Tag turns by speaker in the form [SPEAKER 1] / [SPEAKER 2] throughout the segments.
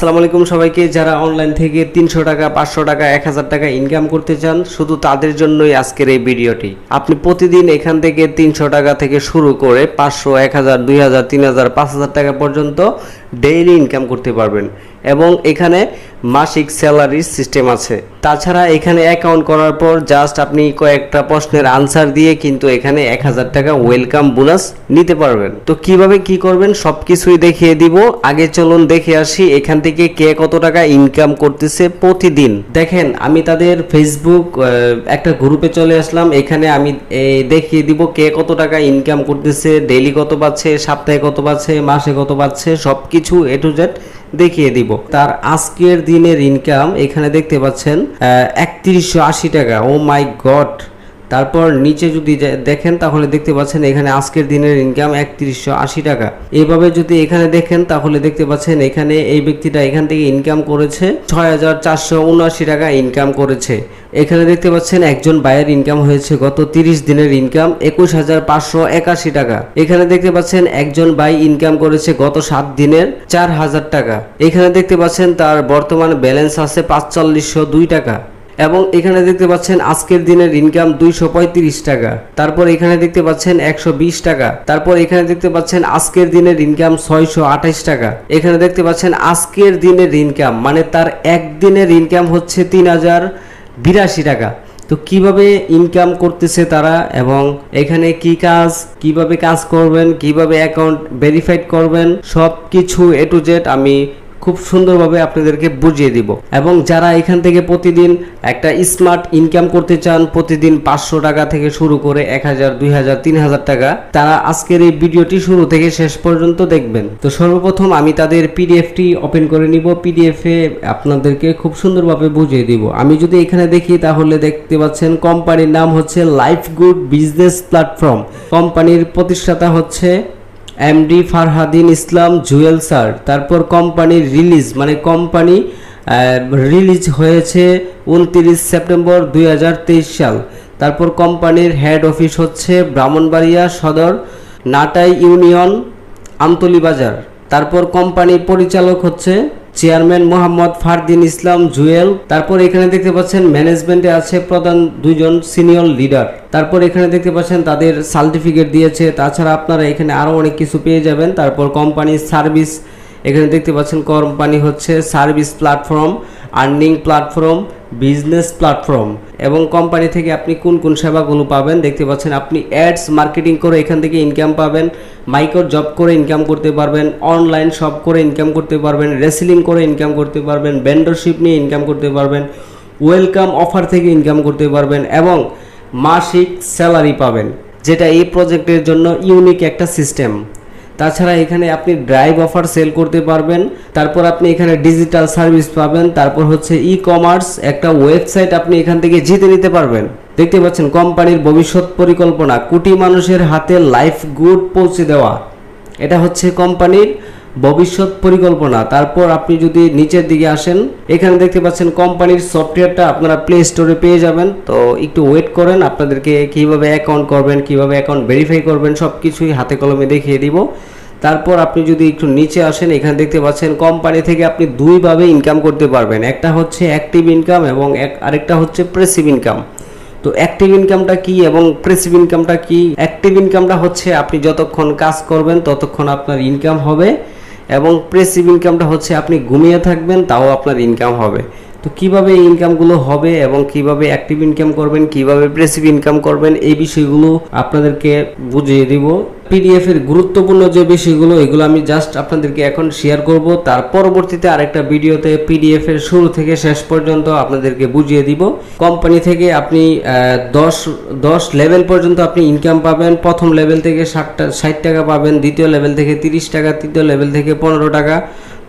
[SPEAKER 1] আসসালামু আলাইকুম সবাইকে। যারা অনলাইন থেকে তিনশো টাকা, পাঁচশো টাকা, এক হাজার টাকা ইনকাম করতে চান, শুধু তাদের জন্যই আজকের এই ভিডিওটি। আপনি প্রতিদিন এখান থেকে তিনশো টাকা থেকে শুরু করে পাঁচশো, এক হাজার, দুই হাজার, তিন হাজার, পাঁচ হাজার টাকা পর্যন্ত ডেইলি ইনকাম করতে পারবেন। এবং এখানে মাসিক স্যালারির সিস্টেম আছে। তাছাড়া এখানে অ্যাকাউন্ট করার পর জাস্ট আপনি কয়েকটা প্রশ্নের আনসার দিয়ে কিন্তু এখানে এক হাজার টাকা ওয়েলকাম বোনাস নিতে পারবেন। তো কীভাবে কি করবেন সব কিছুই দেখিয়ে দিব। আগে চলুন দেখে আসি এখান থেকে কে কত টাকা ইনকাম করতেছে প্রতিদিন। দেখেন, আমি তাদের ফেসবুক একটা গ্রুপে চলে আসলাম। এখানে আমি দেখিয়ে দিব কে কত টাকা ইনকাম করতেছে ডেইলি কত পাচ্ছে, সপ্তাহে কত পাচ্ছে, মাসে কত পাচ্ছে সব কিছু এ টু জেড দেখিয়ে দিব। তার আজকের দিনের ইনকাম এখানে দেখতে পাচ্ছেন একত্রিশশো আশি টাকা। ও মাই গড তারপর নিচে যদি দেখেন, তাহলে দেখতে পাচ্ছেন এখানে আজকের দিনের ইনকাম একত্রিশশো আশি টাকা। এইভাবে যদি এখানে দেখেন, তাহলে দেখতে পাচ্ছেন এখানে এই ব্যক্তিটা এখান থেকে ইনকাম করেছে ছয় হাজার চারশো উনআশি টাকা ইনকাম করেছে। এখানে দেখতে পাচ্ছেন একজন বায়ের ইনকাম হয়েছে গত তিরিশ দিনের ইনকাম একুশ হাজার পাঁচশো একাশি টাকা। এখানে দেখতে পাচ্ছেন একজন বাই ইনকাম করেছে গত সাত দিনের চার হাজার টাকা। এখানে দেখতে পাচ্ছেন তার বর্তমান ব্যালেন্স আছে পাঁচচল্লিশশো দুই টাকা। এবং এখানে দেখতে পাচ্ছেন আজকের দিনের ইনকাম দুইশো পঁয়ত্রিশ টাকা। তারপর এখানে দেখতে পাচ্ছেন একশো বিশ টাকা। তারপর এখানে দেখতে পাচ্ছেন আজকের দিনের ইনকাম ছয়শো টাকা। এখানে দেখতে পাচ্ছেন আজকের দিনের ইনকাম মানে তার একদিনের ইনকাম হচ্ছে তিন হাজার বিরাশি টাকা। তো কীভাবে ইনকাম করতেছে তারা এবং এখানে কি কাজ, কীভাবে কাজ করবেন, কীভাবে অ্যাকাউন্ট ভেরিফাইড করবেন সব কিছু এ টু জেড আমি খুব সুন্দরভাবে আপনাদেরকে বুঝিয়ে দিব। এবং যারা এখান থেকে প্রতিদিন একটা স্মার্ট ইনকাম করতে চান, প্রতিদিন পাঁচশো টাকা থেকে শুরু করে এক হাজার, দুই হাজার, তিন হাজার টাকা, তারা আজকের এই ভিডিওটি শুরু থেকে শেষ পর্যন্ত দেখবেন। তো সর্বপ্রথম আমি তাদের পিডিএফটি ওপেন করে নিব। পিডিএফ আপনাদেরকে খুব সুন্দরভাবে বুঝিয়ে দিব। আমি যদি এখানে দেখি, তাহলে দেখতে পাচ্ছেন কোম্পানির নাম হচ্ছে লাইফ গুড বিজনেস প্ল্যাটফর্ম কোম্পানির প্রতিষ্ঠাতা হচ্ছে এমডি ফারহাদিন ইসলাম জুয়েল স্যার, তারপর কোম্পানির রিলিজ মানে কোম্পানি রিলিজ হয়েছে উনত্রিশ সেপ্টেম্বর দুই হাজার তেইশ সাল। তারপর কোম্পানির হেড অফিস হচ্ছে ব্রাহ্মণবাড়িয়া সদর নাটাই ইউনিয়ন আমতলি বাজার। তারপর কোম্পানির পরিচালক হচ্ছে চেয়ারম্যান মোহাম্মদ ফারদিন ইসলাম জুয়েল। তারপর এখানে দেখতে পাচ্ছেন ম্যানেজমেন্টে আছে প্রধান দুজন সিনিয়র লিডার। তারপর এখানে দেখতে পাচ্ছেন তাদের সার্টিফিকেট দিয়েছে। তাছাড়া আপনারা এখানে আরও অনেক কিছু পেয়ে যাবেন। তারপর কোম্পানির সার্ভিস, এখানে দেখতে পাচ্ছেন কোম্পানি হচ্ছে service platform, earning platform. Business platform এবং কোম্পানি থেকে আপনি কোন কোন সেবাগুলো পাবেন? দেখতে পাচ্ছেন আপনি অ্যাডস মার্কেটিং করে এখান থেকে ইনকাম পাবেন, মাইক্রো জব করে ইনকাম করতে পারবেন অনলাইন শপ করে ইনকাম করতে পারবেন রেসলিং করে ইনকাম করতে পারবেন ভেন্ডরশিপ নিয়ে ইনকাম করতে পারবেন ওয়েলকাম অফার থেকে ইনকাম করতে পারবেন এবং মাসিক স্যালারি পাবেন, যেটা এই প্রজেক্টের জন্য ইউনিক একটা সিস্টেম তাছাড়া এখানে আপনি ড্রাইভ অফার সেল করতে পারবেন, তারপর আপনি এখানে ডিজিটাল সার্ভিস পাবেন, তারপর হচ্ছে ই কমার্স একটা ওয়েবসাইট আপনি এখান থেকে জিতে নিতে পারবেন। দেখতে পাচ্ছেন কোম্পানির ভবিষ্যৎ পরিকল্পনা, কোটি মানুষের হাতে লাইফ গুড পৌঁছে দেওয়া। এটা হচ্ছে কোম্পানির ভবিষ্যৎ পরিকল্পনা। তারপর আপনি যদি নিচের দিকে আসেন, এখানে দেখতে পাচ্ছেন কোম্পানির সফটওয়্যারটা আপনারা প্লে স্টোরে পেয়ে যাবেন। তো একটু ওয়েট করেন, আপনাদেরকে কীভাবে অ্যাকাউন্ট করবেন, কীভাবে অ্যাকাউন্ট ভেরিফাই করবেন সব কিছুই হাতে কলমে দেখিয়ে দিব। তারপর আপনি যদি একটু নিচে আসেন, এখানে দেখতে পাচ্ছেন কোম্পানি থেকে আপনি দুইভাবে ইনকাম করতে পারবেন। একটা হচ্ছে অ্যাক্টিভ ইনকাম এবং এক আরেকটা হচ্ছে প্রেসিভ ইনকাম তো অ্যাক্টিভ ইনকামটা কি এবং প্রেসিভ ইনকামটা কি? অ্যাক্টিভ ইনকামটা হচ্ছে আপনি যতক্ষণ কাজ করবেন, ততক্ষণ আপনার ইনকাম হবে। এবং প্রেসিভ ইনকামটা হচ্ছে আপনি ঘুমিয়ে থাকবেন তাও আপনার ইনকাম হবে। তো কীভাবে এই ইনকামগুলো হবে এবং কীভাবে অ্যাক্টিভ ইনকাম করবেন, কীভাবে প্রেসিভ ইনকাম করবেন, এই বিষয়গুলো আপনাদেরকে বুঝিয়ে দিব। পিডিএফ এর গুরুত্বপূর্ণ যে বিষয়গুলো, এগুলো আমি জাস্ট আপনাদেরকে এখন শেয়ার করব। তার পরবর্তীতে আরেকটা ভিডিওতে পিডিএফ এর শুরু থেকে শেষ পর্যন্ত আপনাদেরকে বুঝিয়ে দিব। কোম্পানি থেকে আপনি দশ দশ লেভেল পর্যন্ত আপনি ইনকাম পাবেন। প্রথম লেভেল থেকে ষাটটা ষাট টাকা পাবেন, দ্বিতীয় লেভেল থেকে তিরিশ টাকা, তৃতীয় লেভেল থেকে পনেরো টাকা।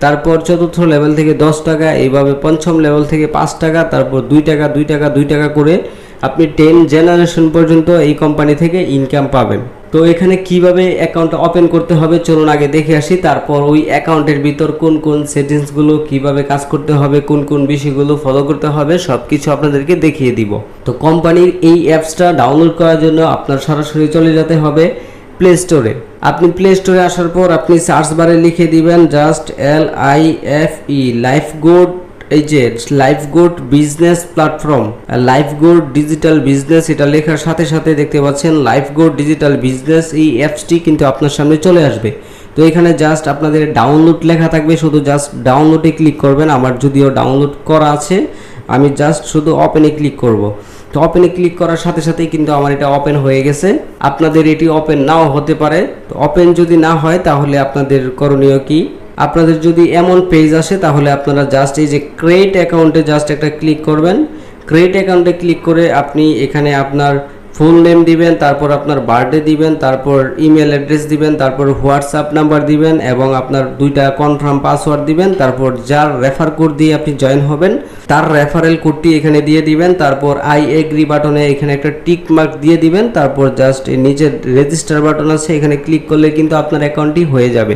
[SPEAKER 1] তারপর চতুর্থ লেভেল থেকে দশ টাকা, এইভাবে পঞ্চম লেভেল থেকে পাঁচ টাকা, তারপর দুই টাকা দুই টাকা দুই টাকা করে আপনি টেন জেনারেশন পর্যন্ত এই কোম্পানি থেকে ইনকাম পাবেন। তো এখানে কীভাবে অ্যাকাউন্ট ওপেন করতে হবে চলুন আগে দেখে আসি, তারপর ওই অ্যাকাউন্টের ভিতর কোন কোন সেটিংসগুলো কীভাবে কাজ করতে হবে, কোন কোন বিষয়গুলো ফলো করতে হবে সব কিছু আপনাদেরকে দেখিয়ে দিব। তো কোম্পানির এই অ্যাপসটা ডাউনলোড করার জন্য আপনার সরাসরি চলে যেতে হবে। প্লে স্টোরে আপনি প্লে স্টোরে আসার পর আপনি সার্চ বারে লিখে দিবেন just L I F E life good এই যে life good business platform life good digital business এটা লেখার সাথে সাথে দেখতে পাচ্ছেন লাইফ গুড ডিজিটাল বিজনেস এই অ্যাপসটি কিন্তু আপনার সামনে চলে আসবে। তো এখানে জাস্ট আপনাদের ডাউনলোড লেখা থাকবে, শুধু জাস্ট ডাউনলোডে ক্লিক করবেন। আমার যদিও ডাউনলোড করা আছে, আমি জাস্ট শুধু ওপেনে ক্লিক করব। তো ওপেনে ক্লিক করার সাথে সাথেই কিন্তু আমার এটা ওপেন হয়ে গেছে। আপনাদের এটি ওপেন নাও হতে পারে। তো ওপেন যদি না হয়, তাহলে আপনাদের করণীয় কি? আপনাদের যদি এমন পেজ আসে, তাহলে আপনারা জাস্ট এই যে ক্রেট অ্যাকাউন্টে জাস্ট একটা ক্লিক করবেন। ক্রেট অ্যাকাউন্টে ক্লিক করে আপনি এখানে আপনার ফুল নেম দিবেন, তারপর আপনার বার্থডে দিবেন, তারপর ইমেল অ্যাড্রেস দিবেন, তারপর হোয়াটসঅ্যাপ নাম্বার দিবেন এবং আপনার দুইটা কনফার্ম পাসওয়ার্ড দিবেন, তারপর যার রেফার কোড দিয়ে আপনি জয়েন হবেন, তার রেফারেল কোডটি এখানে দিয়ে দিবেন, তারপর আই এগ্রি বাটনে এখানে একটা টিক মার্ক দিয়ে দিবেন, তারপর জাস্ট নিচের রেজিস্টার বাটন আছে, এখানে ক্লিক করলে কিন্তু আপনার অ্যাকাউন্টটি হয়ে যাবে।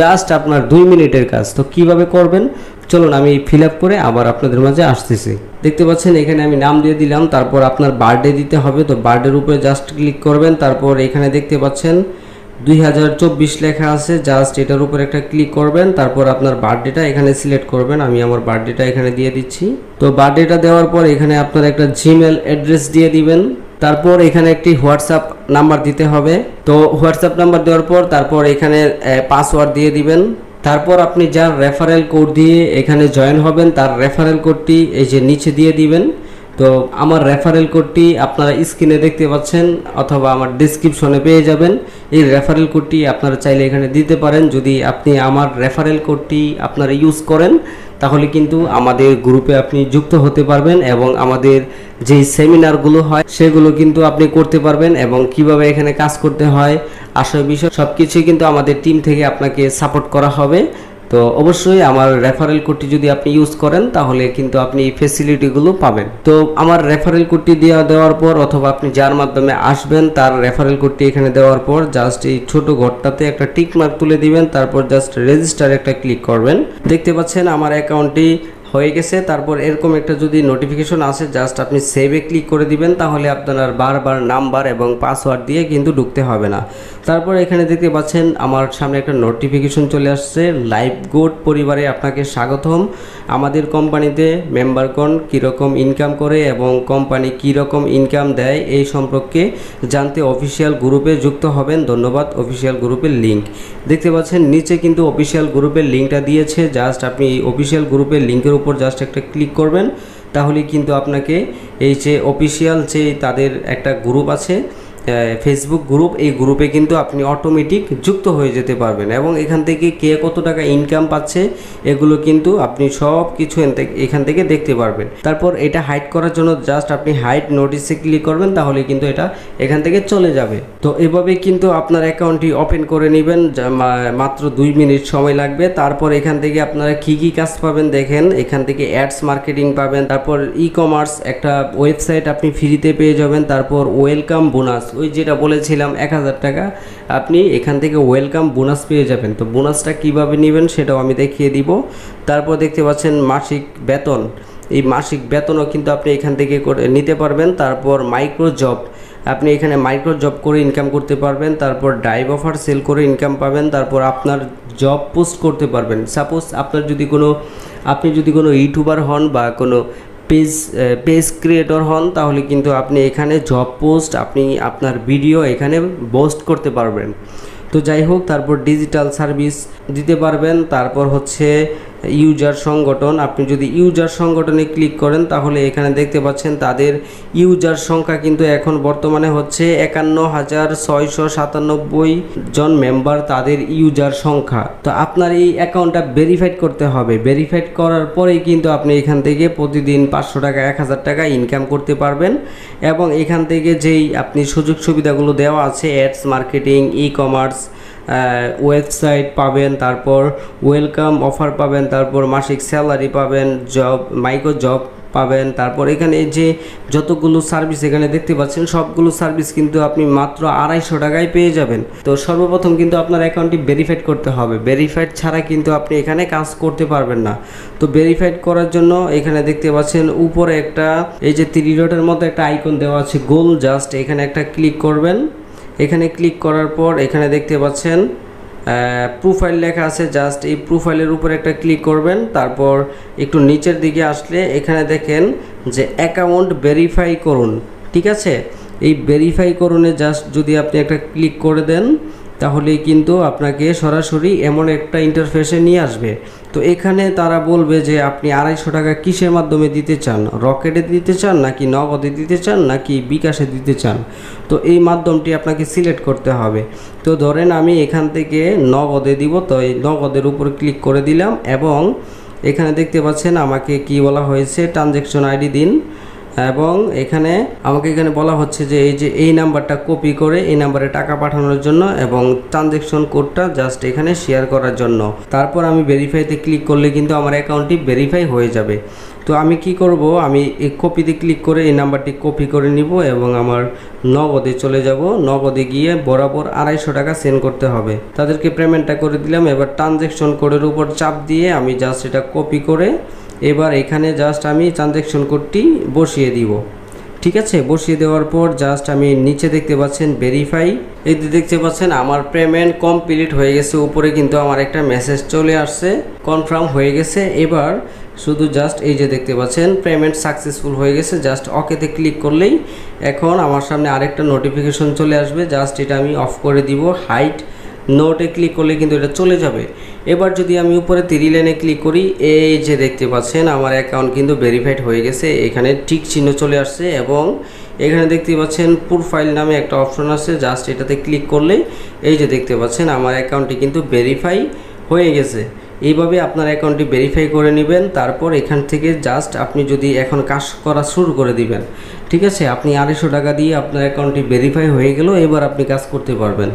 [SPEAKER 1] জাস্ট আপনার দুই মিনিটের কাজ, তো কীভাবে করবেন? চলুন, আমি ফিল আপ করে আবার আপনাদের মাঝে আসতেছি। দেখতে পাচ্ছেন, এখানে আমি নাম দিয়ে দিলাম, তারপর আপনার বার্থডে দিতে হবে। তো বার্থডের উপরে জাস্ট ক্লিক করবেন, তারপর এখানে দেখতে পাচ্ছেন, দুই হাজার চব্বিশ লেখা আছে জাস্ট এটার উপর একটা ক্লিক করবেন, তারপর আপনার বার্থডেটা এখানে সিলেক্ট করবেন। আমি আমার বার্থডেটা এখানে দিয়ে দিচ্ছি। তো বার্থডেটা দেওয়ার পর এখানে আপনার একটা জিমেল অ্যাড্রেস দিয়ে দিবেন। তারপর এখানে একটি হোয়াটসঅ্যাপ নাম্বার দিতে হবে। তো হোয়াটসঅ্যাপ নাম্বার দেওয়ার পর তারপর এখানে পাসওয়ার্ড দিয়ে দিবেন। তারপর আপনি যার রেফারেল কোড দিয়ে এখানে জয়েন হবেন, তার রেফারেল কোডটি এই যে নিচে দিয়ে দিবেন। তো আমার রেফারেল কোডটি আপনারা স্ক্রিনে দেখতে পাচ্ছেন অথবা আমার ডিসক্রিপশনে পেয়ে যাবেন। এই রেফারেল কোডটি আপনারা চাইলে এখানে দিতে পারেন। যদি আপনি আমার রেফারেল কোডটি আপনারা ইউজ করেন, তাহলে কিন্তু আমাদের গ্রুপে আপনি যুক্ত হতে পারবেন এবং আমাদের যেই সেমিনারগুলো হয়, সেগুলো কিন্তু আপনি করতে পারবেন এবং কীভাবে এখানে কাজ করতে হয় আসল বিষয় সব কিছুই কিন্তু আমাদের টিম থেকে আপনাকে সাপোর্ট করা হবে। তো অবশ্যই আমার রেফারেল কোডটি যদি আপনি ইউজ করেন, তাহলে কিন্তু আপনি এই ফেসিলিটিগুলো পাবেন। তো আমার রেফারেল কোডটি দেওয়া দেওয়ার পর অথবা আপনি যার মাধ্যমে আসবেন, তার রেফারেল কোডটি এখানে দেওয়ার পর জাস্ট এই ছোট ঘরটাতে একটা টিক মার্ক তুলে দিবেন, তারপর জাস্ট রেজিস্টার একটা ক্লিক করবেন। দেখতে পাচ্ছেন আমার অ্যাকাউন্টটি হয়ে গেছে। তারপর এরকম একটা যদি নোটিফিকেশন আসে জাস্ট আপনি সেভে ক্লিক করে দিবেন, তাহলে আপনার বারবার নাম্বার এবং পাসওয়ার্ড দিয়ে কিন্তু ঢুকতে হবে না। তারপর এখানে দেখতে পাচ্ছেন, আমার সামনে একটা নোটিফিকেশন চলে আসছে। লাইভ গোড পরিবারে আপনাকে স্বাগতম। আমাদের কোম্পানিতে মেম্বারগণ কীরকম ইনকাম করে এবং কোম্পানি কীরকম ইনকাম দেয়, এই সম্পর্কে জানতে অফিসিয়াল গ্রুপে যুক্ত হবেন। ধন্যবাদ অফিসিয়াল গ্রুপের লিঙ্ক দেখতে পাচ্ছেন, নিচে কিন্তু অফিসিয়াল গ্রুপের লিঙ্কটা দিয়েছে। জাস্ট আপনি অফিসিয়াল গ্রুপের লিঙ্কের উপর জাস্ট একটা ক্লিক করবেন তাহলে কিন্তু আপনাকে এই যে অফিসিয়াল যে তাদের একটা গ্রুপ আছে ফেসবুক গ্রুপ এই গ্রুপে কিন্তু আপনি অটোমেটিক যুক্ত হয়ে যেতে পারবেন এবং এখান থেকে কে কত টাকা ইনকাম পাচ্ছে, এগুলো কিন্তু আপনি সব কিছু এখান থেকে দেখতে পারবেন। তারপর এটা হাইড করার জন্য জাস্ট আপনি হাইড নোটিসে ক্লিক করবেন, তাহলে কিন্তু এটা এখান থেকে চলে যাবে। তো এভাবে কিন্তু আপনার অ্যাকাউন্টটি ওপেন করে নেবেন মাত্র দুই মিনিট সময় লাগবে। তারপর এখান থেকে আপনারা কী কী কাজ পাবেন দেখেন, এখান থেকে অ্যাডস মার্কেটিং পাবেন, তারপর ই কমার্স একটা ওয়েবসাইট আপনি ফ্রিতে পেয়ে যাবেন, তারপর ওয়েলকাম বোনাস ওই যেটা বলেছিলাম এক হাজার টাকা, আপনি এখান থেকে ওয়েলকাম বোনাস পেয়ে যাবেন। তো বোনাসটা কীভাবে নেবেন সেটাও আমি দেখিয়ে দিব। তারপর দেখতে পাচ্ছেন মাসিক বেতন। এই মাসিক বেতনও কিন্তু আপনি এখান থেকে নিতে পারবেন। তারপর মাইক্রো জব আপনি এখানে মাইক্রো জব করে ইনকাম করতে পারবেন। তারপর ড্রাইভ অফার সেল করে ইনকাম পাবেন। তারপর আপনার জব পোস্ট করতে পারবেন। সাপোজ আপনার যদি কোনো, আপনি যদি কোনো ইউটিউবার হন বা কোনো পেজ পেজ ক্রিয়েটর হন, তাহলে কিন্তু আপনি এখানে জব পোস্ট আপনি আপনার ভিডিও এখানে পোস্ট করতে পারবেন। তো যাই হোক, তারপর ডিজিটাল সার্ভিস দিতে পারবেন, তারপর হচ্ছে ইউজার সংগঠন। আপনি যদি ইউজার সংগঠনে ক্লিক করেন, তাহলে এখানে দেখতে পাচ্ছেন তাদের ইউজার সংখ্যা কিন্তু এখন বর্তমানে হচ্ছে একান্ন হাজার ছয়শো সাতানব্বই জন মেম্বার তাদের ইউজার সংখ্যা। তো আপনার এই অ্যাকাউন্টটা ভেরিফাইড করতে হবে। ভেরিফাইড করার পরেই কিন্তু আপনি এখান থেকে প্রতিদিন পাঁচশো টাকা, এক হাজার টাকা ইনকাম করতে পারবেন এবং এখান থেকে যেই আপনি সুযোগ সুবিধাগুলো দেওয়া আছে, ads, marketing e commerce website পাবেন, তারপর ওয়েলকাম অফার পাবেন, তারপর মাসিক স্যালারি পাবেন জব মাইক্রো জব পাবেন, তারপর এখানে যে যতগুলো সার্ভিস এখানে দেখতে পাচ্ছেন, সবগুলো সার্ভিস কিন্তু আপনি মাত্র আড়াইশো টাকায় পেয়ে যাবেন। তো সর্বপ্রথম কিন্তু আপনার অ্যাকাউন্টটি ভেরিফাইড করতে হবে। ভেরিফাইড ছাড়া কিন্তু আপনি এখানে কাজ করতে পারবেন না। তো ভেরিফাইড করার জন্য এখানে দেখতে পাচ্ছেন, উপরে একটা, এই যে থ্রি ডটের মতো একটা আইকন দেওয়া আছে গোল জাস্ট এখানে একটা ক্লিক করবেন। এখানে ক্লিক করার পর এখানে দেখতে পাচ্ছেন প্রোফাইল লেখা আছে জাস্ট এই প্রোফাইলের উপর একটা ক্লিক করবেন, তারপর একটু নিচের দিকে আসলে এখানে দেখেন যে অ্যাকাউন্ট ভেরিফাই করুন, ঠিক আছে? এই ভেরিফাই করুনে জাস্ট যদি আপনি একটা ক্লিক করে দেন তাহলে কিন্তু আপনাকে সরাসরি এমন একটা ইন্টারফেসে নিয়ে আসবে। তো এখানে তারা বলবে যে, আপনি আড়াইশো টাকা কিসের মাধ্যমে দিতে চান? রকেটে দিতে চান নাকি নগদে দিতে চান নাকি বিকাশে দিতে চান? তো এই মাধ্যমটি আপনাকে সিলেক্ট করতে হবে। তো ধরেন আমি এখান থেকে নগদে দিব, তো এই নগদের উপর ক্লিক করে দিলাম এবং এখানে দেখতে পাচ্ছেন আমাকে কি বলা হয়েছে ট্রানজ্যাকশন আইডি দিন। এবং এখানে আমাকে এখানে বলা হচ্ছে যে এই যে এই নাম্বারটা কপি করে এই নাম্বারে টাকা পাঠানোর জন্য এবং ট্রানজেকশন কোডটা জাস্ট এখানে শেয়ার করার জন্য। তারপর আমি ভেরিফাইতে ক্লিক করলে কিন্তু আমার অ্যাকাউন্টটি ভেরিফাই হয়ে যাবে। তো আমি কি করব? আমি এই কপিতে ক্লিক করে এই নাম্বারটি কপি করে নিব এবং আমার নগদে চলে যাব। নগদে গিয়ে বরাবর আড়াইশো টাকা সেন্ড করতে হবে। তাদেরকে পেমেন্টটা করে দিলাম। এবার ট্রানজেকশন কোডের উপর চাপ দিয়ে আমি জাস্ট এটা কপি করে এবার এখানে জাস্ট আমি ট্রানজ্যাকশন কোডটি বসিয়ে দিব। ঠিক আছে? বসিয়ে দেওয়ার পর জাস্ট আমি নিচে দেখতে পাচ্ছেন ভেরিফাই যে দেখতে পাচ্ছেন, আমার পেমেন্ট কমপ্লিট হয়ে গেছে। উপরে কিন্তু আমার একটা মেসেজ চলে আসছে। কনফার্ম হয়ে গেছে। এবার শুধু জাস্ট এই যে দেখতে পাচ্ছেন পেমেন্ট সাকসেসফুল হয়ে গেছে। জাস্ট অকেতে ক্লিক করলেই এখন আমার সামনে আরেকটা নোটিফিকেশন চলে আসবে। জাস্ট এটা আমি অফ করে দিব। হাইট নোটে ক্লিক করলে কিন্তু এটা চলে যাবে। এবার যদি আমি উপরে তিরি লাইনে ক্লিক করি, এই যে দেখতে পাচ্ছেন, আমার অ্যাকাউন্ট কিন্তু ভেরিফাইড হয়ে গেছে। এখানে ঠিক চিহ্ন চলে আসছে এবং এখানে দেখতে পাচ্ছেন প্রোফাইল নামে একটা অপশন আছে। জাস্ট এটাতে ক্লিক করলে এই যে দেখতে পাচ্ছেন, আমার অ্যাকাউন্টটি কিন্তু ভেরিফাই হয়ে গেছে। এইভাবে আপনার অ্যাকাউন্টটি ভেরিফাই করে নেবেন, তারপর এখান থেকে জাস্ট আপনি যদি এখন কাজ করা শুরু করে দিবেন, ঠিক আছে? আপনি আড়াইশো টাকা দিয়ে আপনার অ্যাকাউন্টটি ভেরিফাই হয়ে গেল, এবার আপনি কাজ করতে পারবেন।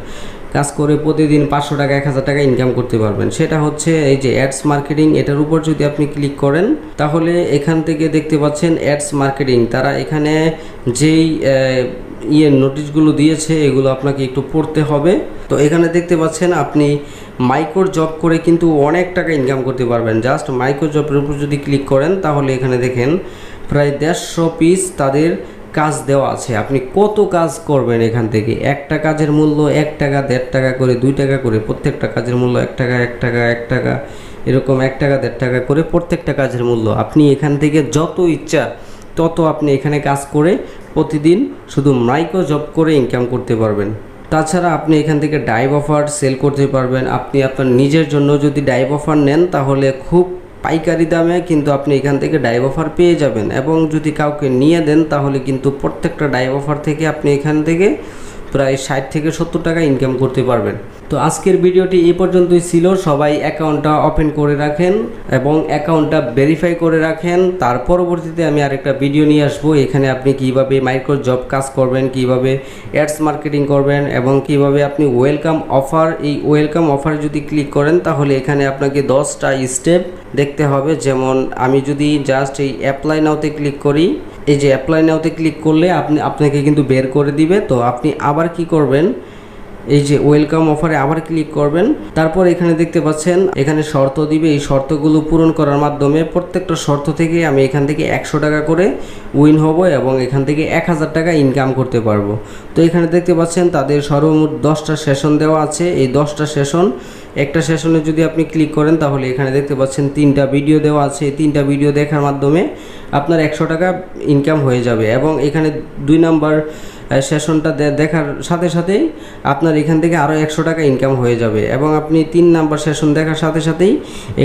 [SPEAKER 1] কাজ করে প্রতিদিন পাঁচশো টাকা, এক হাজার টাকা ইনকাম করতে পারবেন। সেটা হচ্ছে এই যে অ্যাডস মার্কেটিং এটার উপর যদি আপনি ক্লিক করেন, তাহলে এখান থেকে দেখতে পাচ্ছেন অ্যাডস মার্কেটিং তারা এখানে যেই ইয়ে নোটিশগুলো দিয়েছে, এগুলো আপনাকে একটু পড়তে হবে। তো এখানে দেখতে পাচ্ছেন আপনি মাইক্রো জব করে কিন্তু অনেক টাকা ইনকাম করতে পারবেন। জাস্ট মাইক্রো জবের উপর যদি ক্লিক করেন, তাহলে এখানে দেখেন প্রায় দেড়শো পিস তাদের কাজ দেওয়া আছে। আপনি কত কাজ করবেন এখান থেকে? একটা কাজের মূল্য এক টাকা, দেড় টাকা করে, দুই টাকা করে, প্রত্যেকটা কাজের মূল্য এক টাকা এক টাকা এক টাকা, এরকম এক টাকা, দেড় টাকা করে প্রত্যেকটা কাজের মূল্য। আপনি এখান থেকে যত ইচ্ছা তত আপনি এখানে কাজ করে প্রতিদিন শুধু মাইক্রো জব করে ইনকাম করতে পারবেন। তাছাড়া আপনি এখান থেকে ডাইভ অফার সেল করতে পারবেন। আপনি আপনার নিজের জন্য যদি ডাইভ অফার নেন তাহলে খুব পাইকারি দামে কিন্তু আপনি এখান থেকে ডাইভ অফার পেয়ে যাবেন। এবং যদি কাউকে নিয়ে দেন, তাহলে কিন্তু প্রত্যেকটা ডাইভ অফার থেকে আপনি এখান থেকে প্রায় ষাট থেকে সত্তর টাকা ইনকাম করতে পারবেন। তো আজকের ভিডিওটি এই পর্যন্তই ছিল। সবাই অ্যাকাউন্টটা ওপেন করে রাখেন এবং অ্যাকাউন্টটা ভেরিফাই করে রাখেন। তার পরবর্তীতে আমি আরেকটা ভিডিও নিয়ে আসব। এখানে আপনি কীভাবে মাইক্রো জব কাজ করবেন, কীভাবে অ্যাডস মার্কেটিং করবেন এবং কীভাবে আপনি ওয়েলকাম অফার এই ওয়েলকাম অফার যদি ক্লিক করেন, তাহলে এখানে আপনাকে দশটা স্টেপ দেখতে হবে। যেমন আমি যদি জাস্ট এই অ্যাপ্লাই নাওতে ক্লিক করি এই যে অ্যাপ্লাই নাওতে ক্লিক করলে আপনি, আপনাকে কিন্তু বের করে দিবে। তো আপনি আবার কি করবেন? এই যে ওয়েলকাম অফারে আবার ক্লিক করবেন। তারপর এখানে দেখতে পাচ্ছেন, এখানে শর্ত দিবে। এই শর্তগুলো পূরণ করার মাধ্যমে প্রত্যেকটা শর্ত থেকে আমি এখান থেকে একশো টাকা করে উইন হব এবং এখান থেকে এক হাজার টাকা ইনকাম করতে পারব। তো এখানে দেখতে পাচ্ছেন, তাদের সর্বমোট দশটা সেশন দেওয়া আছে। এই দশটা সেশন একটা সেশনে যদি আপনি ক্লিক করেন, তাহলে এখানে দেখতে পাচ্ছেন তিনটা ভিডিও দেওয়া আছে। তিনটা ভিডিও দেখার মাধ্যমে আপনার একশো টাকা ইনকাম হয়ে যাবে এবং এখানে দুই নাম্বার সেশনটা দেখার সাথে সাথেই আপনার এখান থেকে আরও একশো টাকা ইনকাম হয়ে যাবে এবং আপনি তিন নাম্বার সেশন দেখার সাথে সাথেই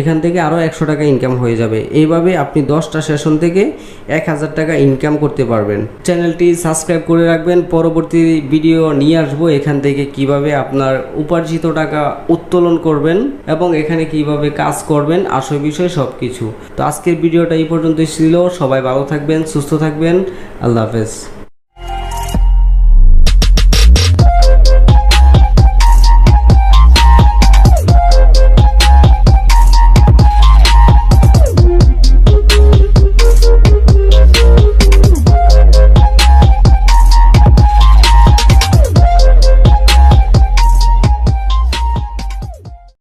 [SPEAKER 1] এখান থেকে আরও একশো টাকা ইনকাম হয়ে যাবে। এইভাবে আপনি দশটা সেশন থেকে এক হাজার টাকা ইনকাম করতে পারবেন। চ্যানেলটি সাবস্ক্রাইব করে রাখবেন। পরবর্তী ভিডিও নিয়ে আসব এখান থেকে কীভাবে আপনার উপার্জিত টাকা উত্তোলন করবেন এবং এখানে কীভাবে কাজ করবেন, আসল বিষয় সব কিছু তো আজকের ভিডিওটা এই পর্যন্তই ছিল। সবাই ভালো থাকবেন, সুস্থ থাকবেন। আল্লাহ হাফেজ।